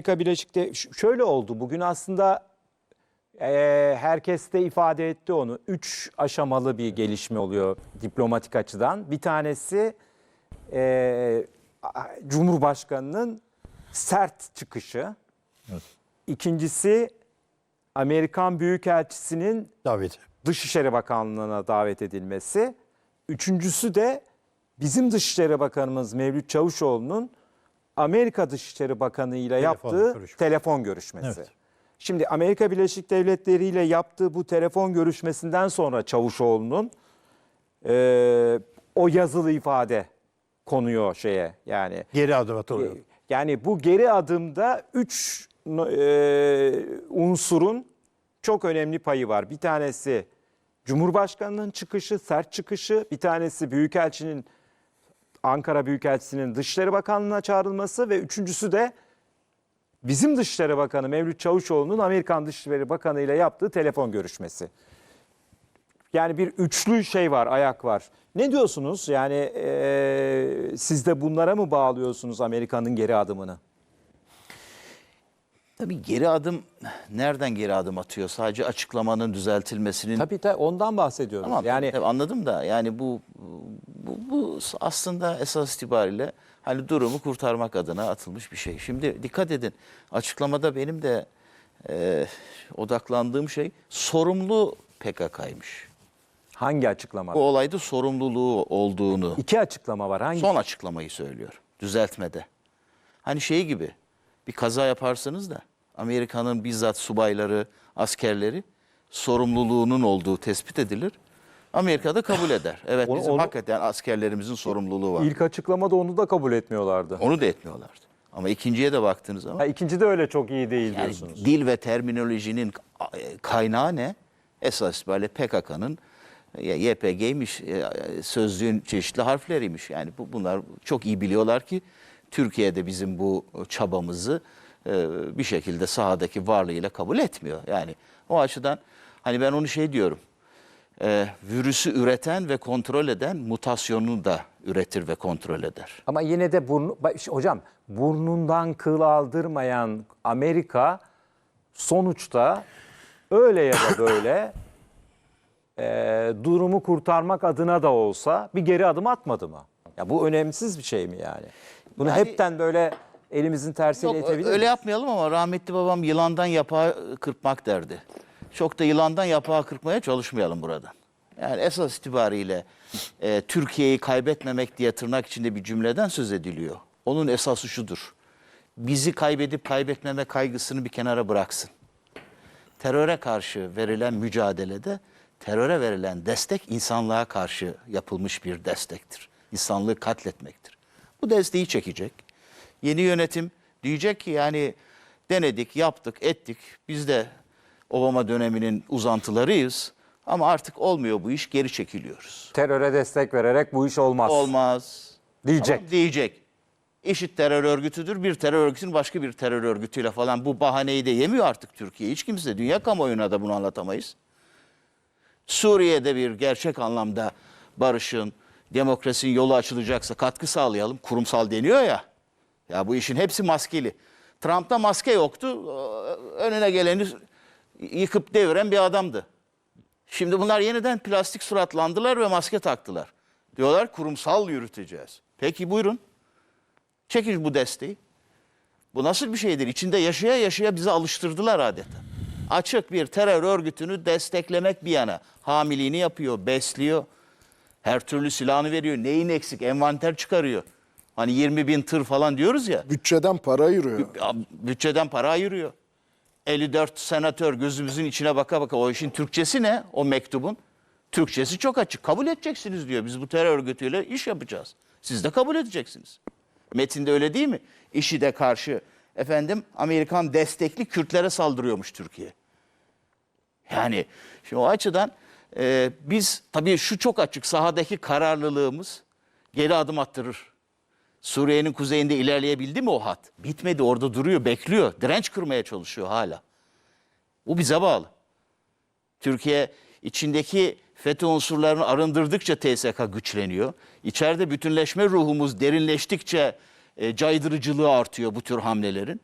Amerika Birleşik'te ş- şöyle oldu. Bugün aslında eee herkes de ifade etti onu. Üç aşamalı bir gelişme oluyor diplomatik açıdan. Bir tanesi a- Cumhurbaşkanı'nın sert çıkışı. İkincisi Amerikan Büyükelçisi'nin Daveti. Dışişleri Bakanlığı'na davet edilmesi. Üçüncüsü de bizim Dışişleri Bakanımız Mevlüt Çavuşoğlu'nun Amerika Dışişleri Bakanı ile yaptığı görüşmesi. telefon görüşmesi. Evet. Şimdi Amerika Birleşik Devletleri ile yaptığı bu telefon görüşmesinden sonra Çavuşoğlu'nun eee, o yazılı ifade konuyor şeye yani Geri adım atılıyor. yani bu geri adımda üç e, unsurun çok önemli payı var. Bir tanesi Cumhurbaşkanı'nın çıkışı, sert çıkışı. Bir tanesi Büyükelçinin, Ankara Büyükelçisi'nin Dışişleri Bakanlığı'na çağrılması ve üçüncüsü de bizim Dışişleri Bakanı Mevlüt Çavuşoğlu'nun Amerikan Dışişleri Bakanı ile yaptığı telefon görüşmesi. Yani bir üçlü şey var, ayak var. Ne diyorsunuz? Yani eee siz de bunlara mı bağlıyorsunuz Amerika'nın geri adımını? Tabii geri adım nereden geri adım atıyor? Sadece açıklamanın düzeltilmesinin Tabii tabii ondan bahsediyorum. Tamam yani tabii anladım da yani bu, bu bu aslında esas itibariyle hani durumu kurtarmak adına atılmış bir şey. Şimdi dikkat edin açıklamada benim de e, odaklandığım şey sorumlu PKK'ymış. hangi açıklama? Bu olayda sorumluluğu olduğunu İki açıklama var. Hangi? son açıklamayı söylüyor düzeltmede. Hani şey gibi bir kaza yaparsınız da Amerika'nın bizzat subayları, askerleri sorumluluğunun olduğu tespit edilir. Amerika da kabul eder. Evet Onu- bizim onu- hakikaten askerlerimizin sorumluluğu var. İlk açıklamada onu da kabul etmiyorlardı. Onu da etmiyorlardı. Ama ikinciye de baktığınız zaman Ha, ikinci de öyle çok iyi değil yani diyorsunuz. dil ve terminolojinin kaynağı ne? Esas itibariyle PKK'nın ya YPG'ymiş, e, sözlüğün çeşitli harfleriymiş. Yani bu, bunlar çok iyi biliyorlar ki Türkiye'de bizim bu çabamızı e, bir şekilde sahadaki varlığıyla kabul etmiyor. Yani o açıdan hani ben onu şey diyorum. E, virüsü üreten ve kontrol eden mutasyonunu da üretir ve kontrol eder. Ama yine de burnu, hocam burnundan kıl aldırmayan Amerika sonuçta öyle ya da böyle e, durumu kurtarmak adına da olsa bir geri adım atmadı mı? Ya bu önemsiz bir şey mi yani? Bunu Yani- hepten böyle elimizin tersiyle Yok, itebilir öyle miyiz? yapmayalım ama rahmetli babam yılandan yapağı kırpmak derdi. Çok da yılandan yapağı kırpmaya çalışmayalım buradan. Yani esas itibariyle e, Türkiye'yi kaybetmemek diye tırnak içinde bir cümleden söz ediliyor. Onun esası şudur. Bizi kaybedip kaybetmeme kaygısını bir kenara bıraksın. Teröre karşı verilen mücadelede teröre verilen destek insanlığa karşı yapılmış bir destektir. İnsanlığı katletmektir. Bu desteği çekecek. Yeni yönetim diyecek ki yani denedik, yaptık, ettik. Biz de Obama döneminin uzantılarıyız. Ama artık olmuyor bu iş, geri çekiliyoruz. Teröre destek vererek bu iş olmaz. Olmaz. Diyecek. Tamam, diyecek. İşit terör örgütüdür. Bir terör örgütünün başka bir terör örgütüyle falan bu bahaneyi de yemiyor artık Türkiye. Hiç kimse dünya kamuoyuna da bunu anlatamayız. Suriye'de bir gerçek anlamda barışın, demokrasinin yolu açılacaksa katkı sağlayalım. Kurumsal deniyor ya. Ya bu işin hepsi maskeli. Trump'ta maske yoktu. Önüne geleni yıkıp deviren bir adamdı. Şimdi bunlar yeniden plastik suratlandılar ve maske taktılar. Diyorlar kurumsal yürüteceğiz. Peki buyurun. Çekin bu desteği. Bu nasıl bir şeydir? İçinde yaşaya yaşaya bizi alıştırdılar adeta. Açık bir terör örgütünü desteklemek bir yana. Hamiliğini yapıyor, besliyor. Her türlü silahını veriyor. Neyin eksik? Envanter çıkarıyor. Hani 20 bin tır falan diyoruz ya. Bütçeden para ayırıyor. Bütçeden para ayırıyor. 54 senatör gözümüzün içine baka baka o işin Türkçesi ne o mektubun? Türkçesi çok açık. Kabul edeceksiniz diyor. Biz bu terör örgütüyle iş yapacağız. Siz de kabul edeceksiniz. Metinde öyle değil mi? IŞİD'e karşı efendim Amerikan destekli Kürtlere saldırıyormuş Türkiye. Yani şimdi o açıdan e, biz tabii şu çok açık sahadaki kararlılığımız geri adım attırır. Suriye'nin kuzeyinde ilerleyebildi mi o hat? Bitmedi orada duruyor, bekliyor. Direnç kırmaya çalışıyor hala. Bu bize bağlı. Türkiye içindeki FETÖ unsurlarını arındırdıkça TSK güçleniyor. İçeride bütünleşme ruhumuz derinleştikçe e, caydırıcılığı artıyor bu tür hamlelerin.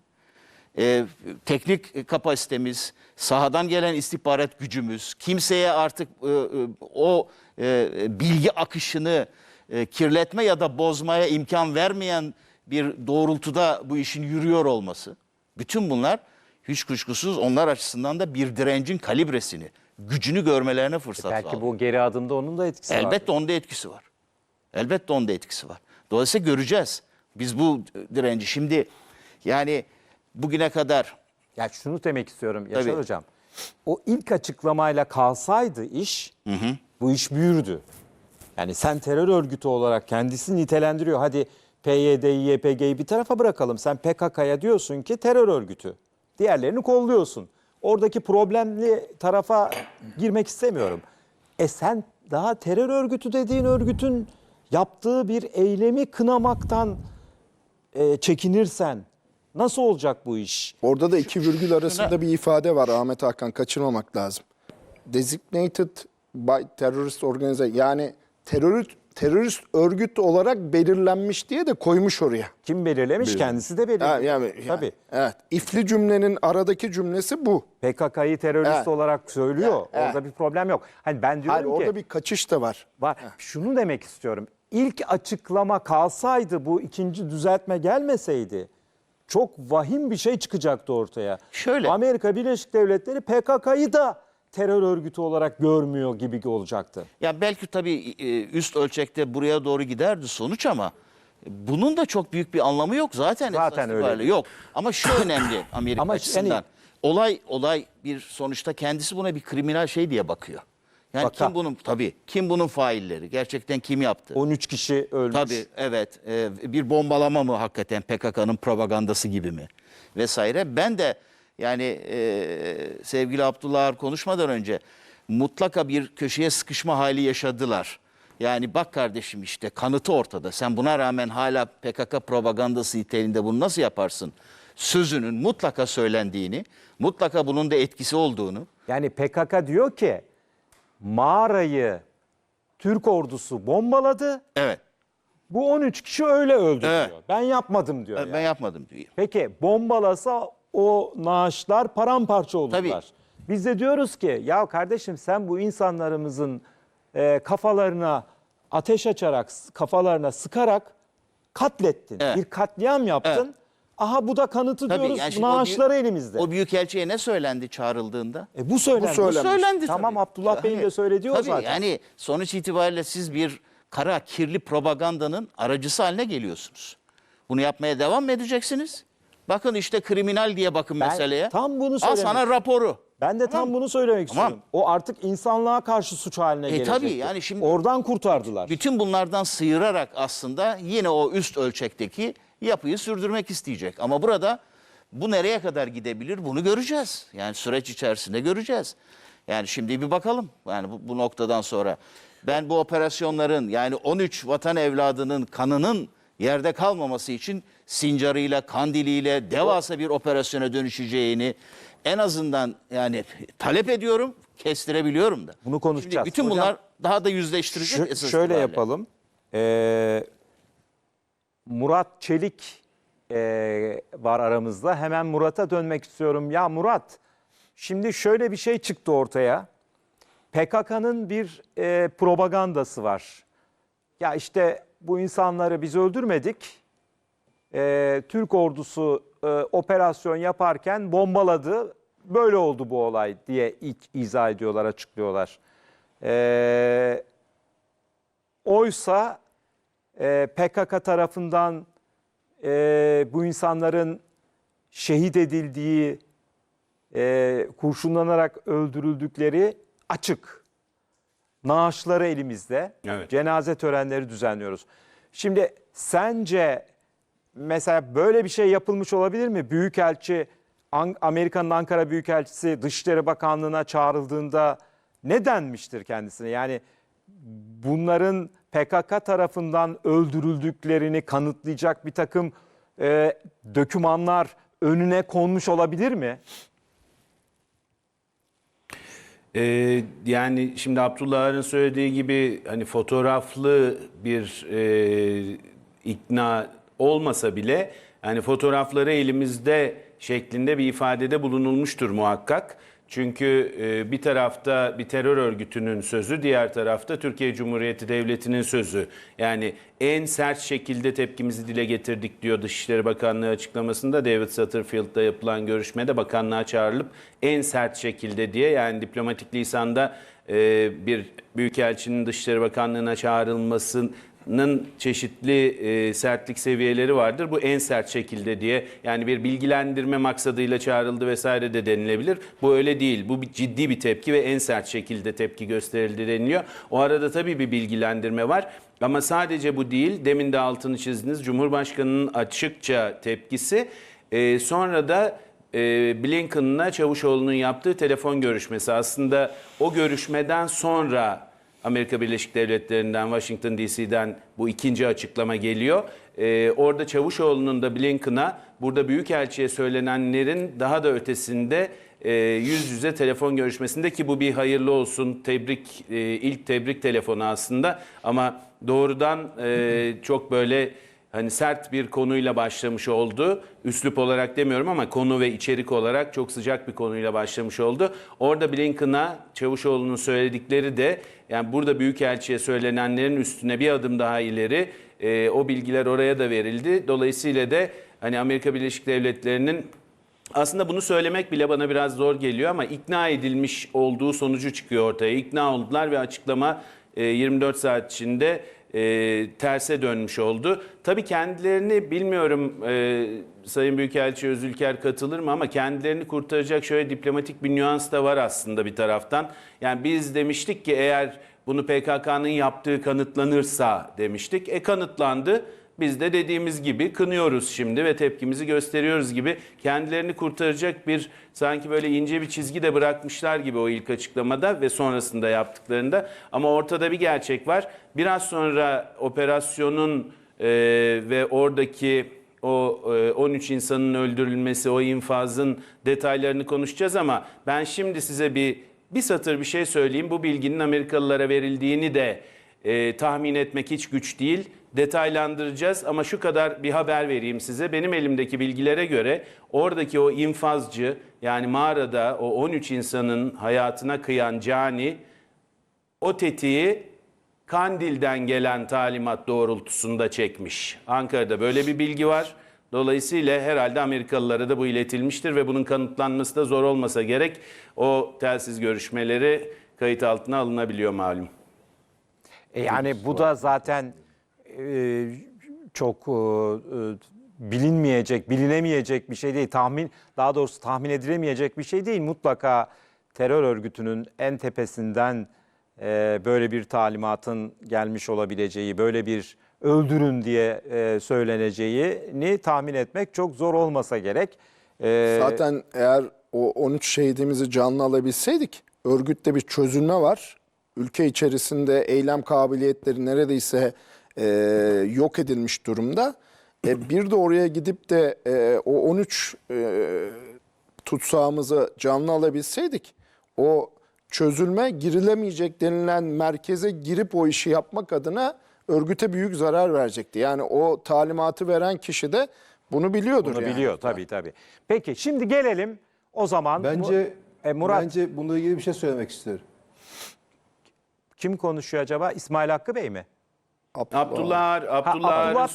e, teknik kapasitemiz, sahadan gelen istihbarat gücümüz, kimseye artık e, e, o e, bilgi akışını e, kirletme ya da bozmaya imkan vermeyen bir doğrultuda bu işin yürüyor olması. Bütün bunlar hiç kuşkusuz onlar açısından da bir direncin kalibresini, gücünü görmelerine fırsat Belki sağlıyor. bu geri adımda onun da etkisi var. Elbette onda etkisi var. Elbette onda etkisi var. Dolayısıyla göreceğiz. Biz bu direnci şimdi yani bugüne kadar Ya şunu demek istiyorum Yaşar Tabii. Hocam. O ilk açıklamayla kalsaydı iş, bu iş büyürdü. Yani sen terör örgütü olarak kendisini nitelendiriyor. Hadi PYD'yi, YPG'yi bir tarafa bırakalım. Sen PKK'ya diyorsun ki terör örgütü. Diğerlerini kolluyorsun. Oradaki problemli tarafa girmek istemiyorum. E sen daha terör örgütü dediğin örgütün yaptığı bir eylemi kınamaktan e, çekinirsen nasıl olacak bu iş? Orada da iki virgül arasında bir ifade var Ahmet Hakan kaçırmamak lazım. Designated by terrorist organization yani terörist terörist örgüt olarak belirlenmiş diye de koymuş oraya. Kim belirlemiş? Kendisi de Ha, belirlemiş. yani, yani, Tabii. Evet. İfli cümlenin aradaki cümlesi bu. PKK'yı terörist Evet. olarak söylüyor. Evet. Orada bir problem yok. Hani ben diyorum Hayır ki orada bir kaçış da var. var. Şunu demek istiyorum. İlk açıklama kalsaydı bu ikinci düzeltme gelmeseydi çok vahim bir şey çıkacaktı ortaya. Şöyle. Amerika Birleşik Devletleri PKK'yı da terör örgütü olarak görmüyor gibi olacaktı. Ya belki tabii e, üst ölçekte buraya doğru giderdi sonuç ama bunun da çok büyük bir anlamı yok zaten. Zaten öyle. Yok. Ama şu önemli Amerika Ama açısından. yani- olay olay bir sonuçta kendisi buna bir kriminal şey diye bakıyor. Yani Vaka. kim bunun tabii kim bunun failleri? Gerçekten kim yaptı? 13 kişi ölmüş. Tabii evet Ee, bir bombalama mı hakikaten PKK'nın propagandası gibi mi vesaire. Ben de yani e, sevgili Abdullah Ar konuşmadan önce mutlaka bir köşeye sıkışma hali yaşadılar. Yani bak kardeşim işte kanıtı ortada. Sen buna rağmen hala PKK propagandası niteliğinde bunu nasıl yaparsın? Sözünün mutlaka söylendiğini, mutlaka bunun da etkisi olduğunu. Yani PKK diyor ki mağarayı Türk ordusu bombaladı. Evet. Bu 13 kişi öyle öldü Evet. diyor. Ben yapmadım diyor. Ben yani. yapmadım diyor. Peki bombalasa o naaşlar paramparça olurlar. Tabii. Biz de diyoruz ki ya kardeşim sen bu insanlarımızın e, kafalarına ateş açarak, kafalarına sıkarak katlettin. Evet. Bir katliam yaptın. Evet. Aha bu da kanıtı Tabii, diyoruz. yani şimdi o naaşları büyük- elimizde. O büyükelçiye ne söylendi çağrıldığında? e bu söylendi. Bu söylendi. söylendi Tamam tabii. Abdullah Bey'in de söylediği o tabii zaten. Yani sonuç itibariyle siz bir kara kirli propagandanın aracısı haline geliyorsunuz. Bunu yapmaya devam mı edeceksiniz? Bakın işte kriminal diye bakın Ben meseleye. tam bunu Al söylemek sana raporu. Ben de tam bunu söylemek Tamam. istiyorum. O artık insanlığa karşı suç haline E gelecekti. tabii, yani şimdi- Oradan kurtardılar. Bütün bunlardan sıyırarak aslında yine o üst ölçekteki yapıyı sürdürmek isteyecek. Ama burada bu nereye kadar gidebilir bunu göreceğiz. Yani süreç içerisinde göreceğiz. Yani şimdi bir bakalım yani bu, bu noktadan sonra. Ben bu operasyonların yani 13 vatan evladının kanının yerde kalmaması için Sincar'ıyla, Kandili'yle devasa bir operasyona dönüşeceğini en azından yani talep ediyorum, kestirebiliyorum da. Bunu konuşacağız. Şimdi bütün Hocam, bunlar daha da yüzleştirecek Şö- esas şöyle itibariyle. yapalım. Ee, Murat Çelik ee, var aramızda. Hemen Murat'a dönmek istiyorum. Ya Murat, şimdi şöyle bir şey çıktı ortaya. PKK'nın bir ee, propagandası var. Ya işte bu insanları biz öldürmedik. Ee, Türk ordusu ee, operasyon yaparken bombaladı. Böyle oldu bu olay diye ilk izah ediyorlar, açıklıyorlar. Ee, oysa e, PKK tarafından e, bu insanların şehit edildiği, e, kurşunlanarak öldürüldükleri açık. Naaşları elimizde. Evet. Cenaze törenleri düzenliyoruz. Şimdi sence mesela böyle bir şey yapılmış olabilir mi? Büyükelçi, An- Amerika'nın Ankara Büyükelçisi Dışişleri Bakanlığı'na çağrıldığında ne denmiştir kendisine? Yani bunların PKK tarafından öldürüldüklerini kanıtlayacak bir takım e, dokümanlar önüne konmuş olabilir mi? Ee, yani şimdi Abdullah'ın söylediği gibi hani fotoğraflı bir e, ikna olmasa bile yani fotoğrafları elimizde şeklinde bir ifadede bulunulmuştur muhakkak. Çünkü e, bir tarafta bir terör örgütünün sözü, diğer tarafta Türkiye Cumhuriyeti Devleti'nin sözü. Yani en sert şekilde tepkimizi dile getirdik diyor Dışişleri Bakanlığı açıklamasında. David Satterfield'da yapılan görüşmede bakanlığa çağrılıp en sert şekilde diye yani diplomatik lisanda e, bir büyükelçinin Dışişleri Bakanlığı'na çağrılmasının çeşitli e, sertlik seviyeleri vardır. Bu en sert şekilde diye yani bir bilgilendirme maksadıyla çağrıldı vesaire de denilebilir. Bu öyle değil. Bu bir ciddi bir tepki ve en sert şekilde tepki gösterildi deniliyor. O arada tabii bir bilgilendirme var. Ama sadece bu değil. Demin de altını çizdiniz. Cumhurbaşkanının açıkça tepkisi. E, sonra da e, Blinken'la Çavuşoğlu'nun yaptığı telefon görüşmesi. Aslında o görüşmeden sonra Amerika Birleşik Devletleri'nden, Washington DC'den bu ikinci açıklama geliyor. E, orada Çavuşoğlu'nun da Blinken'a burada Büyükelçi'ye söylenenlerin daha da ötesinde e, yüz yüze telefon görüşmesinde ki bu bir hayırlı olsun tebrik e, ilk tebrik telefonu aslında ama doğrudan e, çok böyle hani sert bir konuyla başlamış oldu. Üslup olarak demiyorum ama konu ve içerik olarak çok sıcak bir konuyla başlamış oldu. Orada Blinken'a Çavuşoğlu'nun söyledikleri de yani burada Büyükelçi'ye söylenenlerin üstüne bir adım daha ileri e, o bilgiler oraya da verildi. Dolayısıyla da hani Amerika Birleşik Devletleri'nin aslında bunu söylemek bile bana biraz zor geliyor ama ikna edilmiş olduğu sonucu çıkıyor ortaya. İkna oldular ve açıklama e, 24 saat içinde e, terse dönmüş oldu. Tabii kendilerini bilmiyorum e, Sayın Büyükelçi Özülker katılır mı ama kendilerini kurtaracak şöyle diplomatik bir nüans da var aslında bir taraftan. Yani biz demiştik ki eğer bunu PKK'nın yaptığı kanıtlanırsa demiştik. E kanıtlandı. Biz de dediğimiz gibi kınıyoruz şimdi ve tepkimizi gösteriyoruz gibi kendilerini kurtaracak bir sanki böyle ince bir çizgi de bırakmışlar gibi o ilk açıklamada ve sonrasında yaptıklarında. Ama ortada bir gerçek var. Biraz sonra operasyonun e, ve oradaki o e, 13 insanın öldürülmesi, o infazın detaylarını konuşacağız ama ben şimdi size bir bir satır bir şey söyleyeyim. Bu bilginin Amerikalılara verildiğini de e, tahmin etmek hiç güç değil. Detaylandıracağız ama şu kadar bir haber vereyim size. Benim elimdeki bilgilere göre oradaki o infazcı yani mağarada o 13 insanın hayatına kıyan cani o tetiği Kandil'den gelen talimat doğrultusunda çekmiş. Ankara'da böyle bir bilgi var. Dolayısıyla herhalde Amerikalılara da bu iletilmiştir ve bunun kanıtlanması da zor olmasa gerek. O telsiz görüşmeleri kayıt altına alınabiliyor malum. E yani bu da zaten e, çok e, e, bilinmeyecek, bilinemeyecek bir şey değil. Tahmin, daha doğrusu tahmin edilemeyecek bir şey değil. Mutlaka terör örgütünün en tepesinden böyle bir talimatın gelmiş olabileceği, böyle bir öldürün diye e, söyleneceğini tahmin etmek çok zor olmasa gerek. Zaten eğer o 13 şehidimizi canlı alabilseydik örgütte bir çözülme var. Ülke içerisinde eylem kabiliyetleri neredeyse e, yok edilmiş durumda. E, bir de oraya gidip de e, o 13 e, tutsağımızı canlı alabilseydik o çözülme girilemeyecek denilen merkeze girip o işi yapmak adına örgüte büyük zarar verecekti. Yani o talimatı veren kişi de bunu biliyordur bunu yani. biliyor tabii tabii. Peki şimdi gelelim o zaman. Bence E, Murat bence bununla ilgili bir şey söylemek isterim. kim konuşuyor acaba? İsmail Hakkı Bey mi? Abdullah, Abdullah, Abdullah